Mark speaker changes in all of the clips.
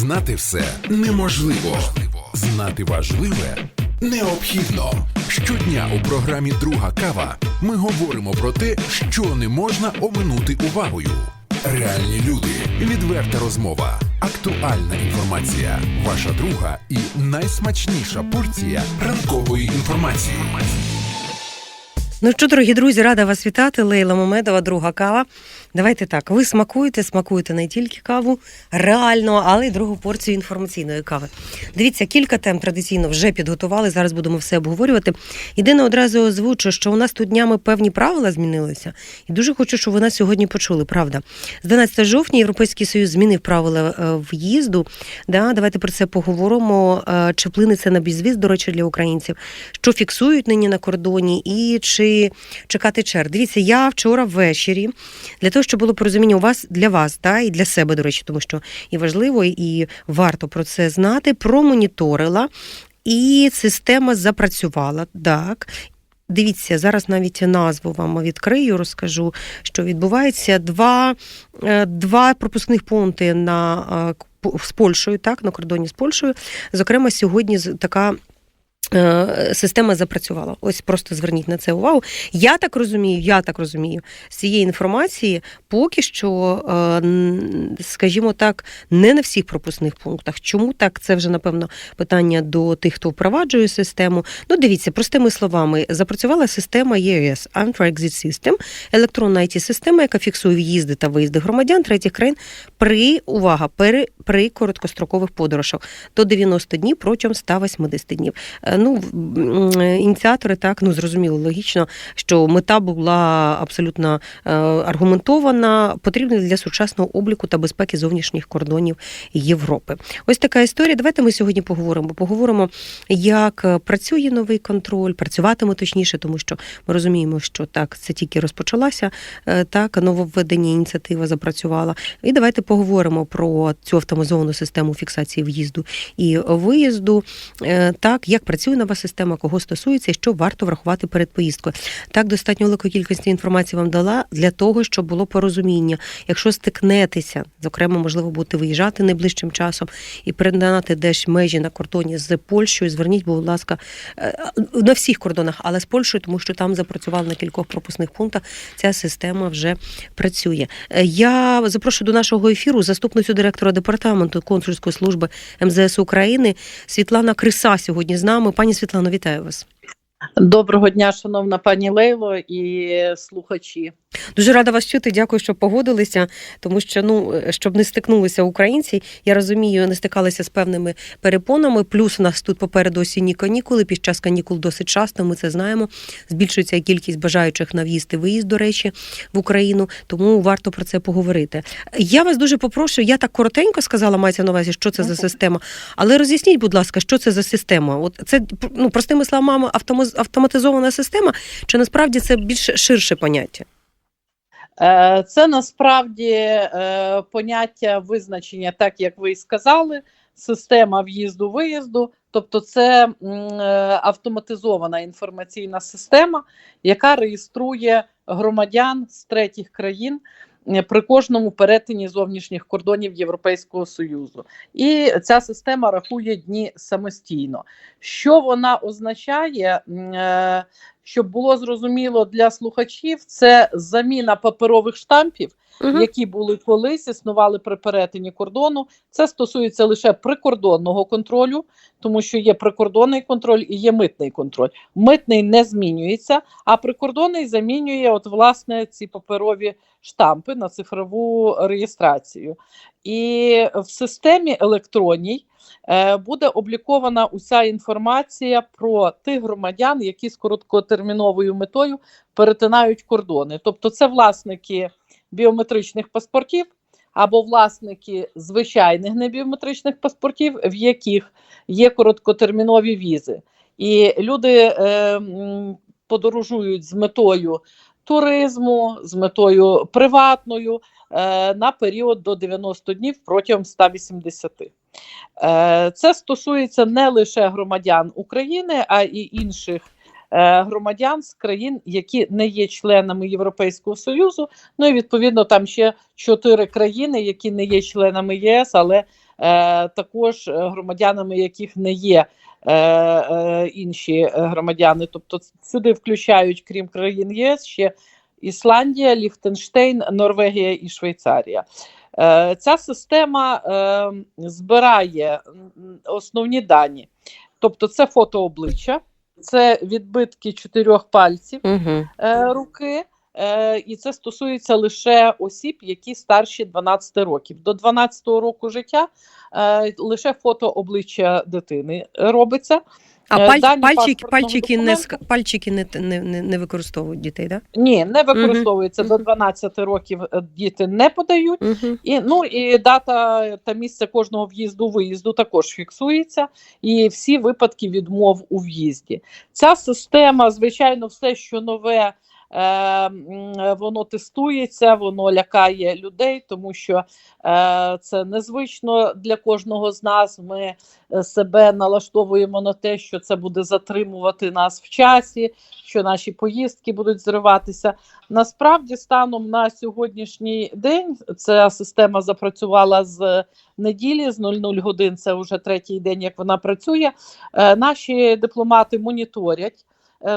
Speaker 1: Знати все неможливо. Знати важливе необхідно. Щодня у програмі Друга кава ми говоримо про те, що не можна оминути увагою. Реальні люди, відверта розмова, актуальна інформація, ваша друга і найсмачніша порція ранкової інформації.
Speaker 2: Ну що, дорогі друзі, рада вас вітати. Лейла Момедова, друга кава. Давайте так. Ви смакуєте, смакуєте не тільки каву реально, але й другу порцію інформаційної кави. Дивіться, кілька тем традиційно вже підготували. Зараз будемо все обговорювати. Єдине одразу озвучу, що у нас тут днями певні правила змінилися, і дуже хочу, щоб ви нас сьогодні почули. Правда, з 12 жовтня Європейський Союз змінив правила е, в'їзду. Да, давайте про це поговоримо. Е, Чи це на безвіз, до речі, для українців, що фіксують нині на кордоні, і чи чекати черг. Дивіться, я вчора ввечері для того, щоб було порозуміння у вас для вас, та і для себе, до речі, тому що і важливо, і варто про це знати. Промоніторила, і система запрацювала так. Дивіться, зараз навіть назву вам відкрию, розкажу, що відбувається два, е, два пропускних пункти на е, з Польщею, так, на кордоні з Польщею. Зокрема, сьогодні така. Е, Система запрацювала. Ось просто зверніть на це увагу. Я так розумію, я так розумію, з цієї інформації поки що, е, скажімо так, не на всіх пропускних пунктах. Чому так? Це вже напевно питання до тих, хто впроваджує систему. Ну, дивіться, простими словами, запрацювала система ЄС Entry-Exit System, електронна it система яка фіксує в'їзди та виїзди громадян третіх країн при увага при, при короткострокових подорожах до 90 днів протягом 180 днів. Е, Ну, ініціатори так ну зрозуміло, логічно, що мета була абсолютно е, аргументована, потрібна для сучасного обліку та безпеки зовнішніх кордонів Європи. Ось така історія. Давайте ми сьогодні поговоримо. Поговоримо, як е, працює новий контроль, працюватиме точніше, тому що ми розуміємо, що так це тільки розпочалася. е, Так, нововведення ініціатива запрацювала. І давайте поговоримо про цю автоматизовану систему фіксації в'їзду і виїзду. Е, Так, як працює нова система, кого стосується і що варто врахувати перед поїздкою. Так, достатньо великої кількості інформації вам дала для того, щоб було порозуміння. Якщо стикнетеся, зокрема, можливо, будете виїжджати найближчим часом і перетинати десь межі на кордоні з Польщею, зверніть, будь ласка, е, на всіх кордонах, але з Польщею, тому що там запрацювала на кількох пропускних пунктах. Ця система вже працює. Е, Я запрошую до нашого ефіру заступницю директора департаменту консульської служби МЗС України Світлана Криса сьогодні з нами. Пані Світлано, вітаю вас.
Speaker 3: Доброго дня, шановна пані Лейло і слухачі.
Speaker 2: Дуже рада вас чути. Дякую, що погодилися. Тому що ну щоб не стикнулися українці, я розумію, не стикалися з певними перепонами. Плюс у нас тут попереду осінні канікули. Під час канікул досить часто. Ми це знаємо. Збільшується кількість бажаючих на в'їзд і виїзд, до речі, в Україну. Тому варто про це поговорити. Я вас дуже попрошу. Я так коротенько сказала, мається на увазі, що це за система. Але роз'ясніть, будь ласка, що це за система? От це ну простими словами, автомаз- автоматизована система, чи насправді це більш ширше поняття?
Speaker 3: Е, Це насправді е, поняття визначення, так як ви і сказали, система в'їзду-виїзду. Тобто, це е, автоматизована інформаційна система, яка реєструє громадян з третіх країн при кожному перетині зовнішніх кордонів Європейського Союзу. І ця система рахує дні самостійно. Що вона означає? Щоб було зрозуміло для слухачів, це заміна паперових штампів,
Speaker 2: Угу.
Speaker 3: які були колись, існували при перетині кордону. Це стосується лише прикордонного контролю, тому що є прикордонний контроль і є митний контроль. Митний не змінюється, а прикордонний замінює от власне ці паперові штампи на цифрову реєстрацію. І в системі електронній буде облікована уся інформація про тих громадян, які з короткотерміновою метою перетинають кордони. Тобто, це власники біометричних паспортів або власники звичайних небіометричних паспортів, в яких є короткотермінові візи. І люди е, подорожують з метою туризму, з метою приватною е, на період до 90 днів протягом 180. Е, Це стосується не лише громадян України, а й інших е, громадян з країн, які не є членами Європейського Союзу. Ну і відповідно там ще чотири країни, які не є членами ЄС, але е, також громадянами, яких не є інші громадяни. Тобто сюди включають, крім країн ЄС, ще Ісландія, Ліхтенштейн, Норвегія і Швейцарія. Е, Ця система е, збирає основні дані, тобто це фото обличчя, це відбитки чотирьох пальців
Speaker 2: Угу.
Speaker 3: руки. І це стосується лише осіб, які старші 12 років. До 12 року життя лише фото обличчя дитини робиться.
Speaker 2: А
Speaker 3: Е,
Speaker 2: паль,
Speaker 3: дані
Speaker 2: пальчик,
Speaker 3: паспортного
Speaker 2: пальчики, не,
Speaker 3: документа.
Speaker 2: ск- пальчики не, не, не, не використовують дітей, так?
Speaker 3: Ні, не використовується до
Speaker 2: Мгм.
Speaker 3: 12 років. е, Діти не подають.
Speaker 2: Да? Угу.
Speaker 3: І ну і дата та місце кожного в'їзду виїзду також фіксується, і всі випадки відмов у в'їзді. Ця система, звичайно, все, що нове. Е, Воно тестується, воно лякає людей, тому що е, це незвично для кожного з нас. Ми е, себе налаштовуємо на те, що це буде затримувати нас в часі, що наші поїздки будуть зриватися. Насправді, станом на сьогоднішній день ця система запрацювала з неділі, з 00 годин. Це вже третій день, як вона працює. Наші дипломати моніторять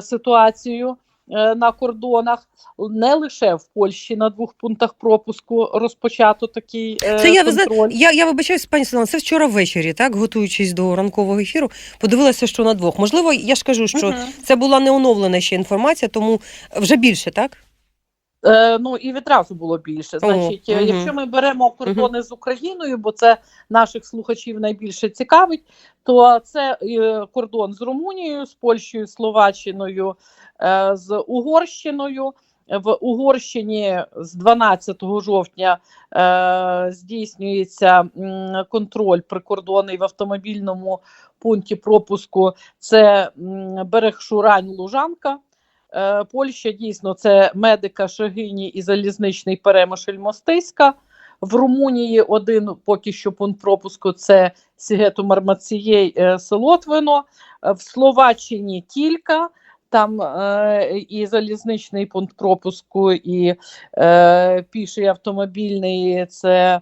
Speaker 3: ситуацію. Е, На кордонах не лише в Польщі на двох пунктах пропуску розпочато такий е,
Speaker 2: Це я,
Speaker 3: контроль.
Speaker 2: я, я вибачаюсь, пані Селена, це вчора ввечері, так, готуючись до ранкового ефіру, подивилася, що на двох. Можливо, я ж кажу, що
Speaker 3: угу.
Speaker 2: це була не оновлена ще інформація, тому вже більше, так?
Speaker 3: Е, ну і відразу було більше. Значить, е,
Speaker 2: мгм.
Speaker 3: якщо ми беремо кордони з Україною, бо це наших слухачів найбільше цікавить, то це е, кордон з Румунією, з Польщею, Словаччиною, е, з Угорщиною. В Угорщині з 12 жовтня е, здійснюється контроль прикордонний в автомобільному пункті пропуску. Це берег Шурань Лужанка. Е, Польща дійсно це медика Шагині і залізничний перемишль Мостиська. В Румунії один поки що пункт пропуску це Сігету Мармацієй е, Солотвино. Е, В Словаччині Тілька. Там е, і залізничний пункт пропуску, і е, піший автомобільний це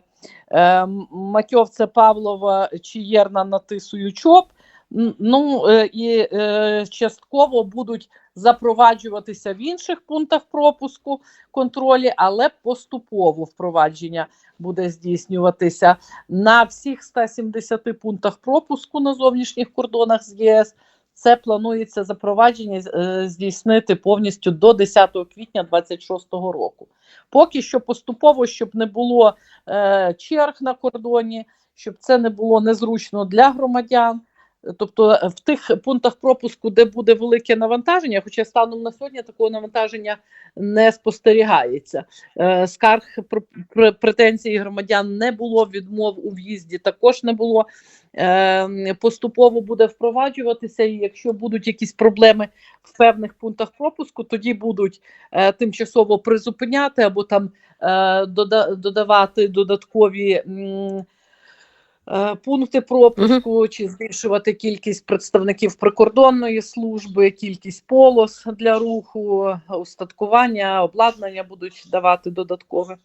Speaker 3: е, Матьовце Павлова, Чиєрна Натисую Чоп. Ну е, і е, частково будуть запроваджуватися в інших пунктах пропуску контролі, але поступово впровадження буде здійснюватися на всіх 170 пунктах пропуску на зовнішніх кордонах з ЄС. Це планується запровадження е, здійснити повністю до 10 квітня 2026 року. Поки що поступово, щоб не було черг на кордоні, щоб це не було незручно для громадян. Тобто е, в тих пунктах пропуску, де буде велике навантаження, хоча станом на сьогодні такого навантаження не спостерігається. Е, Скарг пр- пр- претензій громадян не було, відмов у в'їзді також не було. Е, Поступово буде впроваджуватися, і якщо будуть якісь проблеми в певних пунктах пропуску, тоді будуть тимчасово призупиняти або там додавати додаткові. Е, Пункти пропуску чи збільшувати кількість представників прикордонної служби, кількість полос для руху, устаткування, обладнання будуть давати додаткове.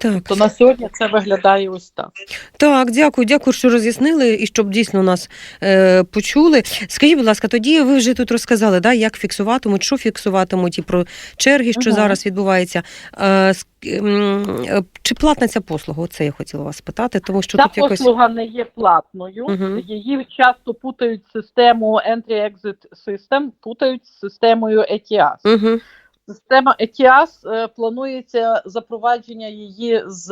Speaker 2: Так,
Speaker 3: То на сьогодні це виглядає ось так.
Speaker 2: так, дякую, дякую, що роз'яснили і щоб дійсно нас е, почули. Скажіть, будь ласка, тоді ви вже тут розказали, да, як фіксуватимуть, що фіксуватимуть і про черги, що
Speaker 3: Мгм.
Speaker 2: зараз відбувається. Е, е, чи платна ця послуга? Оце я хотіла вас питати, тому що
Speaker 3: Ця
Speaker 2: тут якось.
Speaker 3: послуга не є платною.
Speaker 2: Мгм.
Speaker 3: Її часто путають систему Entry-Exit System, путають з системою ETIAS.
Speaker 2: Угу.
Speaker 3: Система ETIAS е, планується запровадження її з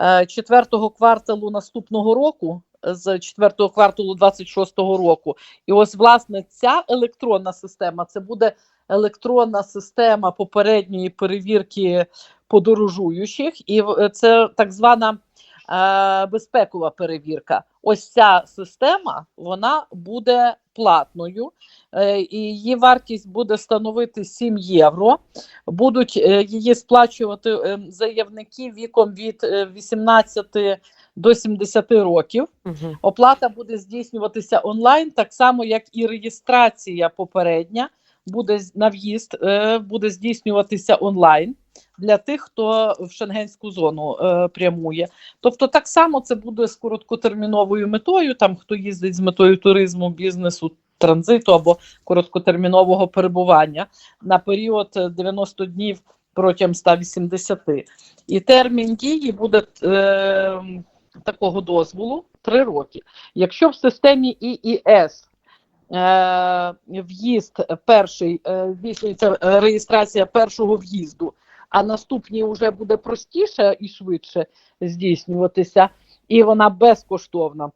Speaker 3: е, четвертого кварталу наступного року, з четвертого кварталу 26-го року. І ось власне ця електронна система це буде електронна система попередньої перевірки подорожуючих, і в- це так звана е, безпекова перевірка. Ось ця система вона буде платною. Е, і її вартість буде становити 7 євро. Будуть е, її сплачувати е, заявники віком від е, 18 до 70 років.
Speaker 2: Угу.
Speaker 3: Оплата буде здійснюватися онлайн, так само як і реєстрація попередня буде на в'їзд, буде здійснюватися онлайн. Для тих, хто в шенгенську зону е, прямує. Тобто, так само це буде з короткотерміновою метою. Там хто їздить з метою туризму, бізнесу, транзиту або короткотермінового перебування на період е, 90 днів протягом 180. І термін дії буде е, такого дозволу 3 роки. Якщо в системі ІІС е, в'їзд перший е, здійснюється е, реєстрація першого в'їзду, а наступні вже буде простіше і швидше здійснюватися, і вона безкоштовна.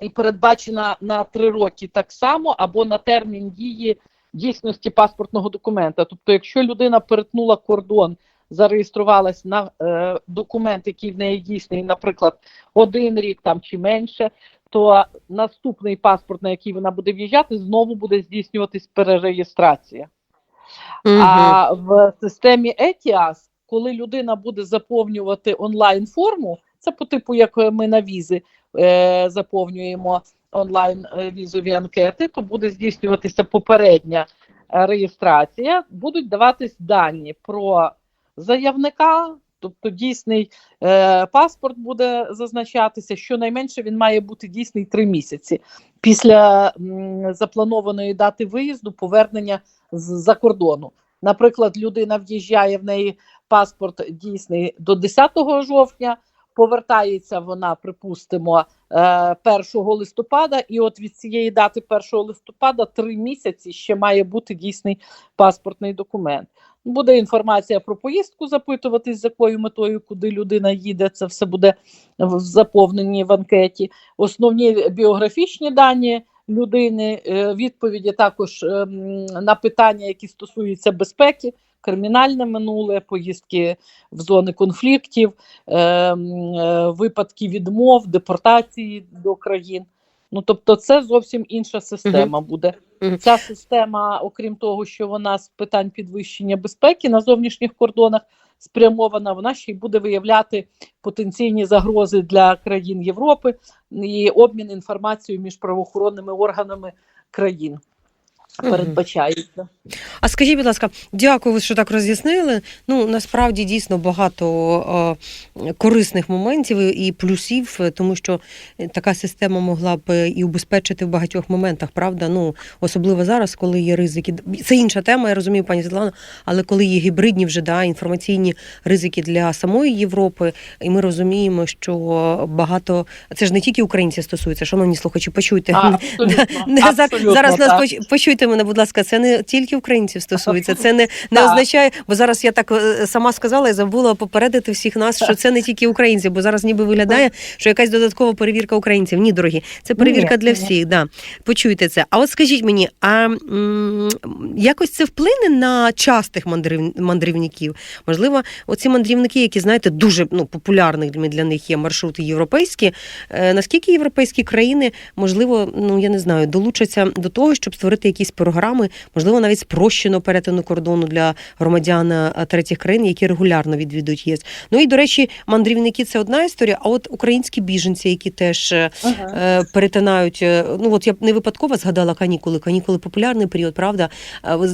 Speaker 3: І передбачена на три роки так само, або на термін дії дійсності паспортного документа. Тобто, якщо людина перетнула кордон, зареєструвалась на е, документ, який в неї дійсний, наприклад, один рік там чи менше, то наступний паспорт, на який вона буде в'їжджати, знову буде здійснюватись перереєстрація. А в системі ETIAS, коли людина буде заповнювати онлайн форму, це по типу, як ми на візи е, заповнюємо онлайн е, візові анкети, то буде здійснюватися попередня реєстрація. Будуть даватись дані про заявника, тобто дійсний е, паспорт буде зазначатися. Щонайменше він має бути дійсний три місяці після м, запланованої дати виїзду, повернення з-за кордону. Наприклад, людина в'їжджає в неї паспорт дійсний до 10 жовтня. Повертається вона, припустимо, е, 1 листопада, і от від цієї дати 1 листопада три місяці ще має бути дійсний паспортний документ. Буде інформація про поїздку запитуватись, з якою метою, куди людина їде. Це все буде в заповненні в анкеті. Основні біографічні дані людини, е, відповіді також ем, на питання, які стосуються безпеки, кримінальне минуле, поїздки в зони конфліктів, е, випадки відмов, депортації до країн. Ну тобто, це зовсім інша система буде. Ця система, окрім того, що вона з питань підвищення безпеки на зовнішніх кордонах спрямована, вона ще й буде виявляти потенційні загрози для країн Європи і обмін інформацією між правоохоронними органами країн. Передбачається.
Speaker 2: А скажіть, будь ласка, дякую, що так роз'яснили. Ну насправді дійсно багато е, корисних моментів і плюсів, тому що така система могла б і убезпечити в багатьох моментах, правда? Ну особливо зараз, коли є ризики. Це інша тема, я розумію, пані Світлана, але коли є гібридні вже да, інформаційні ризики для самої Європи, і ми розуміємо, що багато це ж не тільки українці стосується, шановні слухачі, почуйте.
Speaker 3: А, абсолютно,
Speaker 2: Не, за-
Speaker 3: абсолютно
Speaker 2: зараз нас
Speaker 3: так.
Speaker 2: поч- почуйте мене, будь ласка, це не тільки українців стосується. Це не, не означає, бо зараз я так е, сама сказала і забула попередити всіх нас, що це не тільки українці, бо зараз ніби виглядає, що якась додаткова перевірка українців. Ні, дорогі, це перевірка
Speaker 3: Ні,
Speaker 2: для
Speaker 3: ні.
Speaker 2: всіх. Да. Почуйте це. А от скажіть мені, а м, якось це вплине на частих мандрив, мандрівників? Можливо, оці мандрівники, які знаєте, дуже ну популярними для них є маршрути європейські. Е, наскільки європейські країни, можливо, ну я не знаю, долучаться до того, щоб створити якісь програми, можливо, навіть спрощено перетину кордону для громадян е, третіх країн, які регулярно відвідують ЄС. Ну і до речі, мандрівники це одна історія. А от українські біженці, які теж е,
Speaker 3: Ага.
Speaker 2: е, перетинають. Ну от я не випадково згадала канікули. Канікули популярний період, правда?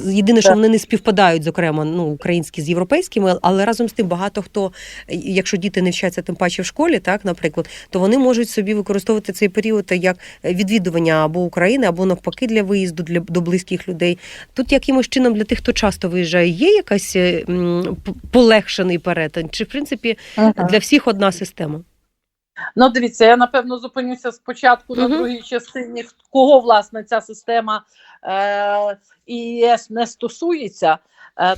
Speaker 2: Єдине, що вони не співпадають, зокрема, ну українські з європейськими, але разом з тим багато хто, якщо діти не вчаться тим паче в школі, так, наприклад, то вони можуть собі використовувати цей період як відвідування або України, або навпаки для виїзду для до близьких людей. Тут якимось чином для тих, хто часто виїжджає, є якась е, полегшений перетин, чи в принципі
Speaker 3: Ага.
Speaker 2: для всіх одна система?
Speaker 3: Ну, дивіться, я напевно зупинюся спочатку на другій частині, кого власне ця система е, ІС не стосується,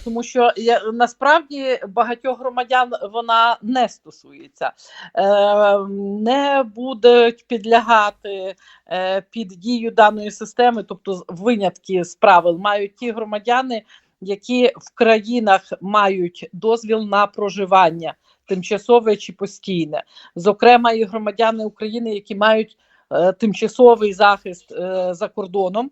Speaker 3: тому що я, насправді багатьох громадян вона не стосується, е, не будуть підлягати е, під дію даної системи, тобто винятки з правил мають ті громадяни, які в країнах мають дозвіл на проживання. Тимчасове чи постійне, зокрема і громадяни України, які мають е, тимчасовий захист е, за кордоном,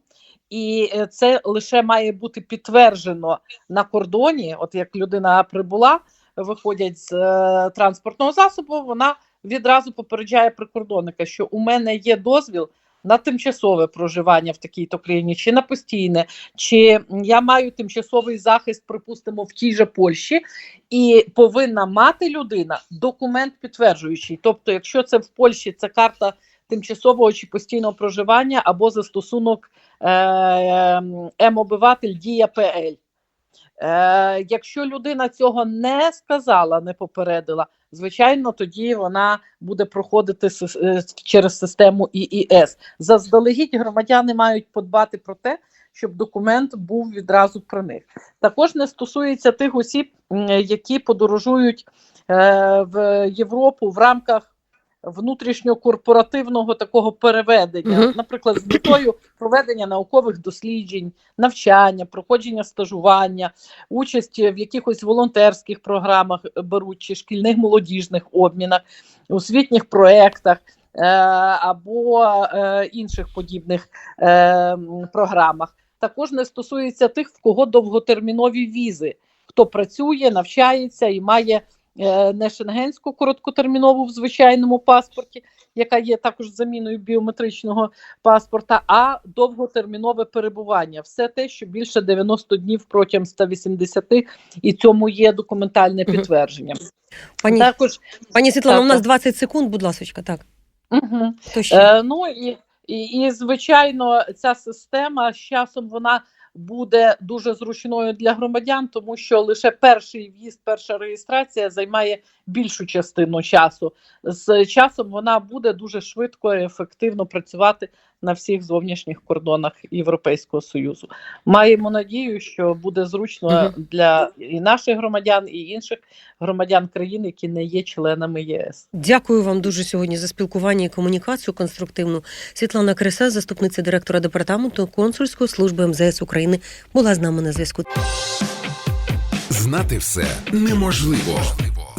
Speaker 3: і е, це лише має бути підтверджено на кордоні. От як людина прибула, виходять з е, транспортного засобу, вона відразу попереджає прикордонника, що у мене є дозвіл на тимчасове проживання в такій-то країні, чи на постійне, чи я маю тимчасовий захист, припустимо, в тій же Польщі, і повинна мати людина документ підтверджуючий. Тобто, якщо це в Польщі, це карта тимчасового чи постійного проживання або застосунок е, М-обиватель Дія ПЛ. Е, якщо людина цього не сказала, не попередила, звичайно, тоді вона буде проходити е, через систему ІІС. Заздалегідь громадяни мають подбати про те, щоб документ був відразу при них. Також не стосується тих осіб, які подорожують в Європу в рамках внутрішньокорпоративного такого переведення,
Speaker 2: Мгм.
Speaker 3: наприклад, з метою проведення наукових досліджень, навчання, проходження стажування, участь в якихось волонтерських програмах беруть чи шкільних молодіжних обмінах, освітніх проєктах. е, Або е, інших подібних е, програмах також не стосується тих, в кого довготермінові візи, хто працює, навчається і має е, не шенгенську короткотермінову в звичайному паспорті, яка є також заміною біометричного паспорта, а довготермінове перебування. Все те, що більше 90 днів протягом 180, і цьому є документальне підтвердження.
Speaker 2: Пані,
Speaker 3: Також
Speaker 2: пані Світлана,
Speaker 3: так,
Speaker 2: у нас
Speaker 3: так.
Speaker 2: 20 секунд, будь ласка, так.
Speaker 3: угу.
Speaker 2: То ще.
Speaker 3: Е, ну і, і, і звичайно, ця система з часом вона буде дуже зручною для громадян, тому що лише перший в'їзд, перша реєстрація займає більшу частину часу. З часом вона буде дуже швидко і ефективно працювати на всіх зовнішніх кордонах Європейського союзу. Маємо надію, що буде зручно для і наших громадян, і інших громадян країн, які не є членами ЄС.
Speaker 2: Дякую вам дуже сьогодні за спілкування і комунікацію конструктивну. Світлана Креса, заступниця директора департаменту консульської служби МЗС України, була з нами на зв'язку.
Speaker 1: Знати все неможливо.